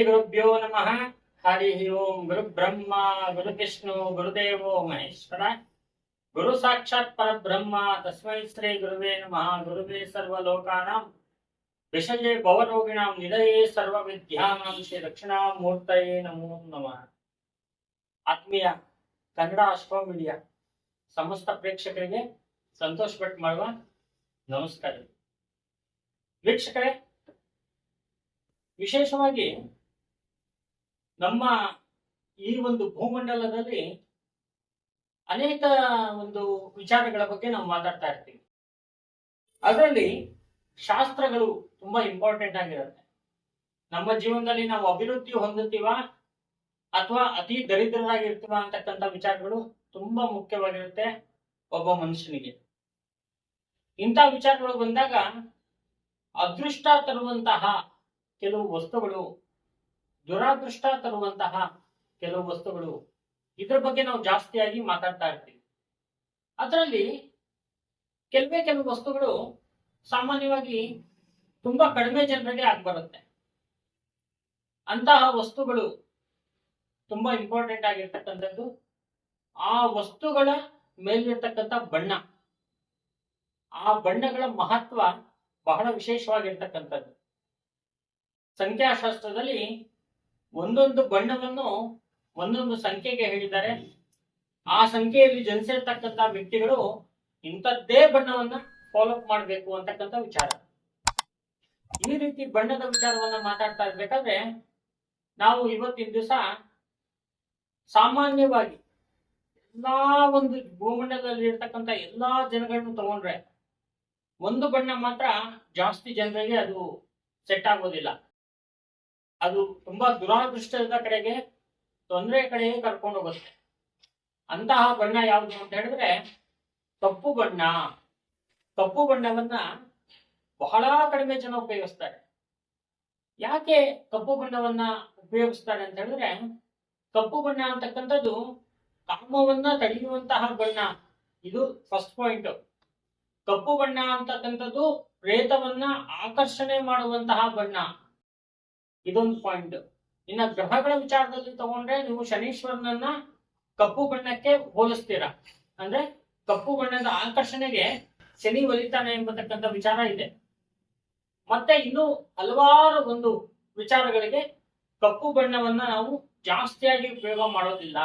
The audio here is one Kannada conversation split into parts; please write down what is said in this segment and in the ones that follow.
ಗುರುಭ್ಯೋ ನಮಃ ಹರಿ ಓಂ ಗುರು ಬ್ರಹ್ಮ ಗುರು ವಿಷ್ಣು ಗುರುದೇವೋ ಮಹೇಶ್ವರ ಗುರು ಸಾಕ್ಷಾತ್ ಪರಬ್ರಹ್ಮ ತಸ್ಮೈ ಶ್ರೀ ಗುರುವೇ ನಮಃ ಗುರುವೇ ಸರ್ವಲೋಕಾನಾಂ ವಿಷಯೇ ಭವರೋಗಿಣಾಂ ನಿಧಯೇ ಸರ್ವ ವಿದ್ಯಾನಾಂ ಶ್ರೀ ದಕ್ಷಿಣಾಮೂರ್ತಯೇ ನಮೋ ನಮಃ ಆತ್ಮೀಯ ಕನ್ನಡ ಅಶ್ವ ಮೀಡಿಯಾ ಸಮಸ್ತ ಪ್ರೇಕ್ಷಕರಿಗೆ ಸಂತೋಷ್ ಭಟ್ ಮಾಡುವ ನಮಸ್ಕಾರ ವೀಕ್ಷಕರೇ ವಿಶೇಷವಾಗಿ ನಮ್ಮ ಈ ಒಂದು ಭೂಮಂಡಲದಲ್ಲಿ ಅನೇಕ ಒಂದು ವಿಚಾರಗಳ ಬಗ್ಗೆ ನಾವು ಮಾತಾಡ್ತಾ ಇರ್ತೀವಿ. ಅದರಲ್ಲಿ ಶಾಸ್ತ್ರಗಳು ತುಂಬಾ ಇಂಪಾರ್ಟೆಂಟ್ ಆಗಿರುತ್ತೆ. ನಮ್ಮ ಜೀವನದಲ್ಲಿ ನಾವು ಅಭಿವೃದ್ಧಿ ಹೊಂದುತ್ತೀವ? ಅಥವಾ ಅತಿ ದರಿದ್ರರಾಗಿರ್ತೀವ ಅಂತಕ್ಕಂಥ ವಿಚಾರಗಳು ತುಂಬಾ ಮುಖ್ಯವಾಗಿರುತ್ತೆ ಒಬ್ಬ ಮನುಷ್ಯನಿಗೆ. ಇಂಥ ವಿಚಾರಗಳು ಬಂದಾಗ ಅದೃಷ್ಟ ತರುವಂತಹ ಕೆಲವು ವಸ್ತುಗಳು ದುರಾದೃಷ್ಟ ತರುವಂತಹ ಕೆಲವು ವಸ್ತುಗಳು ಇದ್ರ ಬಗ್ಗೆ ನಾವು ಜಾಸ್ತಿಯಾಗಿ ಮಾತಾಡ್ತಾ ಇರ್ತೀವಿ. ಅದರಲ್ಲಿ ಕೆಲವೇ ಕೆಲವು ವಸ್ತುಗಳು ಸಾಮಾನ್ಯವಾಗಿ ತುಂಬಾ ಕಡಿಮೆ ಜನರಿಗೆ ಆಗ್ಬರುತ್ತೆ. ಅಂತಹ ವಸ್ತುಗಳು ತುಂಬಾ ಇಂಪಾರ್ಟೆಂಟ್ ಆಗಿರ್ತಕ್ಕಂಥದ್ದು ಆ ವಸ್ತುಗಳ ಮೇಲಿರ್ತಕ್ಕಂಥ ಬಣ್ಣ. ಆ ಬಣ್ಣಗಳ ಮಹತ್ವ ಬಹಳ ವಿಶೇಷವಾಗಿರ್ತಕ್ಕಂಥದ್ದು. ಸಂಖ್ಯಾಶಾಸ್ತ್ರದಲ್ಲಿ ಒಂದೊಂದು ಬಣ್ಣವನ್ನು ಒಂದೊಂದು ಸಂಖ್ಯೆಗೆ ಹೇಳಿದ್ದಾರೆ. ಆ ಸಂಖ್ಯೆಯಲ್ಲಿ ಜನಿಸಿರ್ತಕ್ಕಂಥ ವ್ಯಕ್ತಿಗಳು ಇಂಥದ್ದೇ ಬಣ್ಣವನ್ನ ಫಾಲೋ ಮಾಡಬೇಕು ಅಂತಕ್ಕಂಥ ವಿಚಾರ. ಈ ರೀತಿ ಬಣ್ಣದ ವಿಚಾರವನ್ನ ಮಾತಾಡ್ತಾ ಇರ್ಬೇಕಾದ್ರೆ, ನಾವು ಇವತ್ತಿನ ದಿವಸ ಸಾಮಾನ್ಯವಾಗಿ ಎಲ್ಲಾ ಒಂದು ಭೂಮಂಡಲದಲ್ಲಿ ಇರ್ತಕ್ಕಂಥ ಎಲ್ಲಾ ಜನಗಳನ್ನು ತಗೊಂಡ್ರೆ ಒಂದು ಬಣ್ಣ ಮಾತ್ರ ಜಾಸ್ತಿ ಜನರಿಗೆ ಅದು ಸೆಟ್ ಆಗೋದಿಲ್ಲ. ಅದು ತುಂಬಾ ದುರಾದೃಷ್ಟದ ಕಡೆಗೆ ತೊಂದರೆ ಕಡೆಗೆ ಕರ್ಕೊಂಡು ಹೋಗುತ್ತೆ. ಅಂತಹ ಬಣ್ಣ ಯಾವುದು ಅಂತ ಹೇಳಿದ್ರೆ ಕಪ್ಪು ಬಣ್ಣ. ಕಪ್ಪು ಬಣ್ಣವನ್ನ ಬಹಳ ಕಡಿಮೆ ಜನ ಉಪಯೋಗಿಸ್ತಾರೆ. ಯಾಕೆ ಕಪ್ಪು ಬಣ್ಣವನ್ನ ಉಪಯೋಗಿಸ್ತಾರೆ ಅಂತ ಹೇಳಿದ್ರೆ ಕಪ್ಪು ಬಣ್ಣ ಅಂತಕ್ಕಂಥದ್ದು ಕಾಮವನ್ನ ತಡೆಯುವಂತಹ ಬಣ್ಣ. ಇದು ಫಸ್ಟ್ ಪಾಯಿಂಟ್ ಕಪ್ಪು ಬಣ್ಣ ಅಂತಕ್ಕಂಥದ್ದು ಪ್ರೇತವನ್ನ ಆಕರ್ಷಣೆ ಮಾಡುವಂತಹ ಬಣ್ಣ. ಇದೊಂದು ಪಾಯಿಂಟ್ ಇನ್ನ ಗ್ರಹಗಳ ವಿಚಾರದಲ್ಲಿ ತಗೊಂಡ್ರೆ ನೀವು ಶನೀಶ್ವರನನ್ನ ಕಪ್ಪು ಬಣ್ಣಕ್ಕೆ ಹೋಲಿಸ್ತೀರಾ? ಅಂದ್ರೆ ಕಪ್ಪು ಬಣ್ಣದ ಆಕರ್ಷಣೆಗೆ ಶನಿ ಒಲಿತಾನೆ ಎಂಬತಕ್ಕಂಥ ವಿಚಾರ ಇದೆ. ಮತ್ತೆ ಇನ್ನು ಹಲವಾರು ಒಂದು ವಿಚಾರಗಳಿಗೆ ಕಪ್ಪು ಬಣ್ಣವನ್ನ ನಾವು ಜಾಸ್ತಿಯಾಗಿ ಉಪಯೋಗ ಮಾಡೋದಿಲ್ಲ.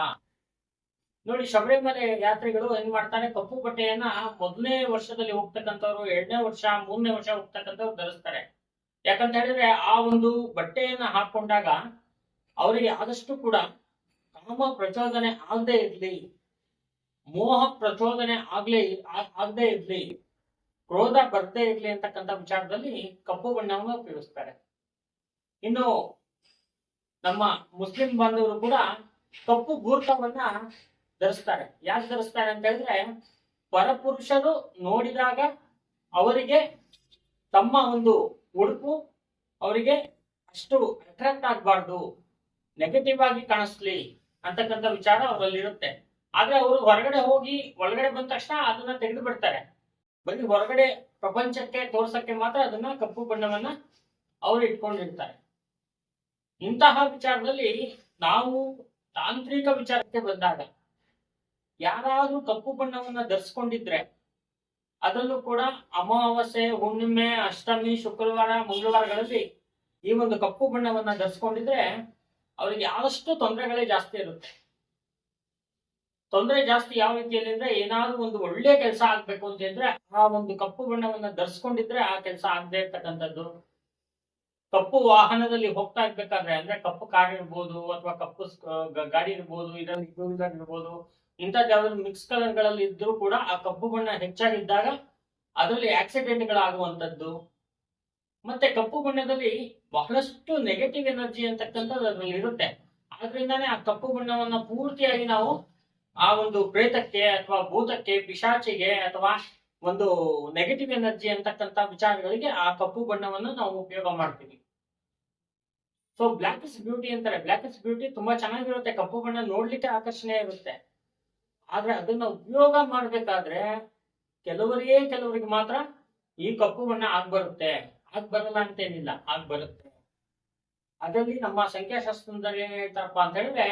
ನೋಡಿ, ಶಬರಿಮಲೆ ಯಾತ್ರಿಗಳು ಏನ್ ಮಾಡ್ತಾರೆ? ಕಪ್ಪು ಬಟ್ಟೆಯನ್ನ ಮೊದಲನೇ ವರ್ಷದಲ್ಲಿ ಹೋಗ್ತಕ್ಕಂಥವ್ರು, ಎರಡನೇ ವರ್ಷ, ಮೂರನೇ ವರ್ಷ ಹೋಗ್ತಕ್ಕಂಥವ್ರು ಧರಿಸ್ತಾರೆ. ಯಾಕಂತ ಹೇಳಿದ್ರೆ ಆ ಒಂದು ಬಟ್ಟೆಯನ್ನ ಹಾಕೊಂಡಾಗ ಅವರಿಗೆ ಆದಷ್ಟು ಕೂಡ ಕಾಮ ಪ್ರಚೋದನೆ ಆಗದೆ ಇರ್ಲಿ, ಮೋಹ ಪ್ರಚೋದನೆ ಆಗ್ಲಿ ಆಗದೆ ಇರ್ಲಿ, ಕ್ರೋಧ ಬರ್ದೇ ಇರ್ಲಿ ಅಂತಕ್ಕಂಥ ವಿಚಾರದಲ್ಲಿ ಕಪ್ಪು ಬಣ್ಣವನ್ನು ಉಪಯೋಗಿಸ್ತಾರೆ. ಇನ್ನು ನಮ್ಮ ಮುಸ್ಲಿಂ ಬಾಂಧವರು ಕೂಡ ಕಪ್ಪು ಗೂರ್ಖವನ್ನ ಧರಿಸ್ತಾರೆ. ಯಾಕೆ ಧರಿಸ್ತಾರೆ ಅಂತ ಹೇಳಿದ್ರೆ ಪರಪುರುಷರು ನೋಡಿದಾಗ ಅವರಿಗೆ ತಮ್ಮ ಒಂದು ಉಡುಪು ಅವರಿಗೆ ಅಷ್ಟು ಅಟ್ರಾಕ್ಟ್ ಆಗಬಾರ್ದು ನೆಗೆಟಿವ್ ಆಗಿ ಕಾಣಿಸ್ಲಿ ಅಂತಕ್ಕಂಥ ವಿಚಾರ ಅವರಲ್ಲಿ ಇರುತ್ತೆ ಆದ್ರೆ ಅವರು ಹೊರಗಡೆ ಹೋಗಿ ಒಳಗಡೆ ಬಂದ ತಕ್ಷಣ ಅದನ್ನ ತೆಗೆದು ಬಿಡ್ತಾರೆ. ಬರೀ ಹೊರಗಡೆ ಪ್ರಪಂಚಕ್ಕೆ ತೋರ್ಸಕ್ಕೆ ಮಾತ್ರ ಅದನ್ನ ಕಪ್ಪು ಬಣ್ಣವನ್ನ ಅವರು ಇಟ್ಕೊಂಡಿರ್ತಾರೆ. ಇಂತಹ ವಿಚಾರದಲ್ಲಿ ನಾವು ತಾಂತ್ರಿಕ ವಿಚಾರಕ್ಕೆ ಬಂದಾಗ ಯಾರಾದ್ರೂ ಕಪ್ಪು ಬಣ್ಣವನ್ನ ಧರಿಸ್ಕೊಂಡಿದ್ರೆ ಅದರಲ್ಲೂ ಕೂಡ ಅಮಾವಾಸ್ಯೆ, ಹುಣ್ಣಿಮೆ, ಅಷ್ಟಮಿ, ಶುಕ್ರವಾರ, ಮಂಗಳವಾರಗಳಲ್ಲಿ ಈ ಒಂದು ಕಪ್ಪು ಬಣ್ಣವನ್ನ ಧರಿಸ್ಕೊಂಡಿದ್ರೆ ಅವರಿಗೆ ಆದಷ್ಟು ತೊಂದರೆಗಳೇ ಜಾಸ್ತಿ ಇರುತ್ತೆ. ತೊಂದರೆ ಜಾಸ್ತಿ ಯಾವ ರೀತಿಯಲ್ಲಿ ಅಂದ್ರೆ ಏನಾದ್ರು ಒಂದು ಒಳ್ಳೆ ಕೆಲಸ ಆಗ್ಬೇಕು ಅಂತ ಹೇಳಿದ್ರೆ ಆ ಒಂದು ಕಪ್ಪು ಬಣ್ಣವನ್ನ ಧರಿಸ್ಕೊಂಡಿದ್ರೆ ಆ ಕೆಲಸ ಆಗದೆ ಇರ್ತಕ್ಕಂಥದ್ದು. ಕಪ್ಪು ವಾಹನದಲ್ಲಿ ಹೋಗ್ತಾ ಇರ್ಬೇಕಾದ್ರೆ ಅಂದ್ರೆ ಕಪ್ಪು ಕಾರ್ ಇರ್ಬೋದು ಅಥವಾ ಕಪ್ಪು ಗಾಡಿ ಇರ್ಬೋದು, ಇದರಲ್ಲಿ ಟೂ ವೀಲರ್ ಇರ್ಬೋದು. ಇಂಥದ್ದು ಯಾವ್ದಾದ್ರು ಮಿಕ್ಸ್ ಕಲರ್ಗಳಲ್ಲಿ ಇದ್ರೂ ಕೂಡ ಆ ಕಪ್ಪು ಬಣ್ಣ ಹೆಚ್ಚಾಗಿದ್ದಾಗ ಅದರಲ್ಲಿ ಆಕ್ಸಿಡೆಂಟ್ ಗಳಾಗುವಂತದ್ದು ಮತ್ತೆ ಕಪ್ಪು ಬಣ್ಣದಲ್ಲಿ ಬಹಳಷ್ಟು ನೆಗೆಟಿವ್ ಎನರ್ಜಿ ಅಂತಕ್ಕಂಥದ್ದು ಅದರಲ್ಲಿ ಇರುತ್ತೆ. ಆದ್ರಿಂದಾನೇ ಆ ಕಪ್ಪು ಬಣ್ಣವನ್ನ ಪೂರ್ತಿಯಾಗಿ ನಾವು ಆ ಒಂದು ಪ್ರೇತಕ್ಕೆ ಅಥವಾ ಭೂತಕ್ಕೆ, ಪಿಶಾಚಿಗೆ ಅಥವಾ ಒಂದು ನೆಗೆಟಿವ್ ಎನರ್ಜಿ ಅಂತಕ್ಕಂಥ ವಿಚಾರಗಳಿಗೆ ಆ ಕಪ್ಪು ಬಣ್ಣವನ್ನು ನಾವು ಉಪಯೋಗ ಮಾಡ್ತೀವಿ. ಸೊ ಬ್ಲಾಕ್ ಇಸ್ ಬ್ಯೂಟಿ ಅಂತಾರೆ. ಇಸ್ ಬ್ಯೂಟಿ ತುಂಬಾ ಚೆನ್ನಾಗಿರುತ್ತೆ. ಕಪ್ಪು ಬಣ್ಣ ನೋಡ್ಲಿಕ್ಕೆ ಆಕರ್ಷಣೆ ಇರುತ್ತೆ. ಆದ್ರೆ ಅದನ್ನ ಉಪಯೋಗ ಮಾಡ್ಬೇಕಾದ್ರೆ ಕೆಲವರಿಗೆ ಕೆಲವರಿಗೆ ಮಾತ್ರ ಈ ಕಪ್ಪು ಬಣ್ಣ ಆಗ್ಬರುತ್ತೆ ಆಗ್ ಬರಲ್ಲ ಅಂತೇನಿಲ್ಲ, ಆಗ್ ಬರುತ್ತೆ. ಅದರಲ್ಲಿ ನಮ್ಮ ಸಂಖ್ಯಾಶಾಸ್ತ್ರದಲ್ಲಿ ಏನ್ ಹೇಳ್ತಾರಪ್ಪ ಅಂತ ಹೇಳಿದ್ರೆ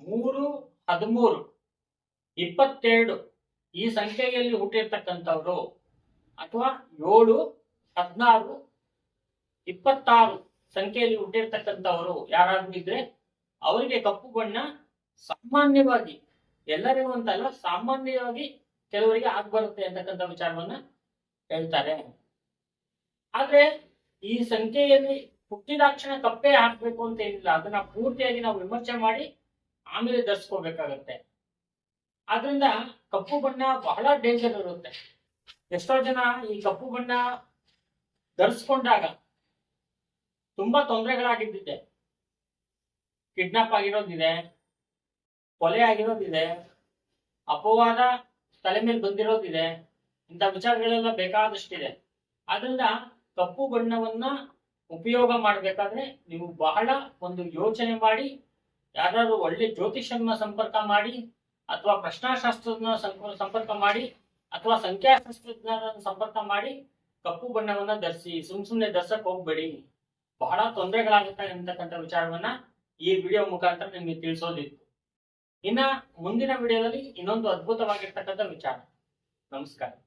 ಮೂರು, ಹದಿಮೂರು, ಇಪ್ಪತ್ತೆರಡು ಈ ಸಂಖ್ಯೆಯಲ್ಲಿ ಹುಟ್ಟಿರ್ತಕ್ಕಂಥವ್ರು ಅಥವಾ ಏಳು, ಹದಿನಾರು, ಇಪ್ಪತ್ತಾರು ಸಂಖ್ಯೆಯಲ್ಲಿ ಹುಟ್ಟಿರ್ತಕ್ಕಂಥವ್ರು ಯಾರಾದ್ರೂ ಇದ್ರೆ ಅವರಿಗೆ ಕಪ್ಪು ಬಣ್ಣ ಸಾಮಾನ್ಯವಾಗಿ ಎಲ್ಲರಿಗೂ ಅಂತಲ್ಲ, ಸಾಮಾನ್ಯವಾಗಿ ಕೆಲವರಿಗೆ ಆಗ್ಬರುತ್ತೆ ಅಂತಕ್ಕಂಥ ವಿಚಾರವನ್ನ ಹೇಳ್ತಾರೆ. ಆದ್ರೆ ಈ ಸಂಖ್ಯೆಯಲ್ಲಿ ಹುಟ್ಟಿದಾಕ್ಷಣ ಕಪ್ಪೆ ಹಾಕ್ಬೇಕು ಅಂತ ಏನಿಲ್ಲ, ಅದನ್ನ ಪೂರ್ತಿಯಾಗಿ ನಾವು ವಿಮರ್ಶೆ ಮಾಡಿ ಆಮೇಲೆ ಧರಿಸ್ಕೋಬೇಕಾಗತ್ತೆ. ಆದ್ರಿಂದ ಕಪ್ಪು ಬಣ್ಣ ಬಹಳ ಡೇಂಜರ್ ಇರುತ್ತೆ. ಎಷ್ಟೋ ಜನ ಈ ಕಪ್ಪು ಬಣ್ಣ ಧರಿಸ್ಕೊಂಡಾಗ ತುಂಬಾ ತೊಂದರೆಗಳಾಗಿದ್ದಿದೆ. ಕಿಡ್ನಾಪ್ ಆಗಿರೋದಿದೆ. ಕೊಲೆ ಆಗಿರೋದಿದೆ, ಅಪವಾದ ತಲೆ ಮೇಲೆ ಬಂದಿರೋದಿದೆ, ಇಂಥ ವಿಚಾರಗಳೆಲ್ಲ ಬೇಕಾದಷ್ಟಿದೆ. ಆದ್ರಿಂದ ಕಪ್ಪು ಬಣ್ಣವನ್ನ ಉಪಯೋಗ ಮಾಡಬೇಕಾದ್ರೆ ನೀವು ಬಹಳ ಒಂದು ಯೋಚನೆ ಮಾಡಿ, ಯಾರಾದ್ರೂ ಒಳ್ಳೆ ಜ್ಯೋತಿಷನ್ನ ಸಂಪರ್ಕ ಮಾಡಿ, ಅಥವಾ ಪ್ರಶ್ನಾಶಾಸ್ತ್ರಜ್ಞ ಸಂಪ- ಸಂಪರ್ಕ ಮಾಡಿ, ಅಥವಾ ಸಂಖ್ಯಾಶಾಸ್ತ್ರಜ್ಞರನ್ನ ಸಂಪರ್ಕ ಮಾಡಿ ಕಪ್ಪು ಬಣ್ಣವನ್ನ ಧರಿಸಿ, ಸುಮ್ ಸುಮ್ನೆ ಧರ್ಸಕ್ ಹೋಗ್ಬೇಡಿ. ಬಹಳ ತೊಂದರೆಗಳಾಗುತ್ತೆ ಅಂತಕ್ಕಂಥ ವಿಚಾರವನ್ನ ಈ ವಿಡಿಯೋ ಮುಖಾಂತರ ನಿಮ್ಗೆ ತಿಳಿಸೋದಿತ್ತು. ಇನ್ನ ಮುಂದಿನ ವಿಡಿಯೋದಲ್ಲಿ ಇನ್ನೊಂದು ಅದ್ಭುತವಾಗಿರ್ತಕ್ಕಂಥ ವಿಚಾರ. ನಮಸ್ಕಾರ.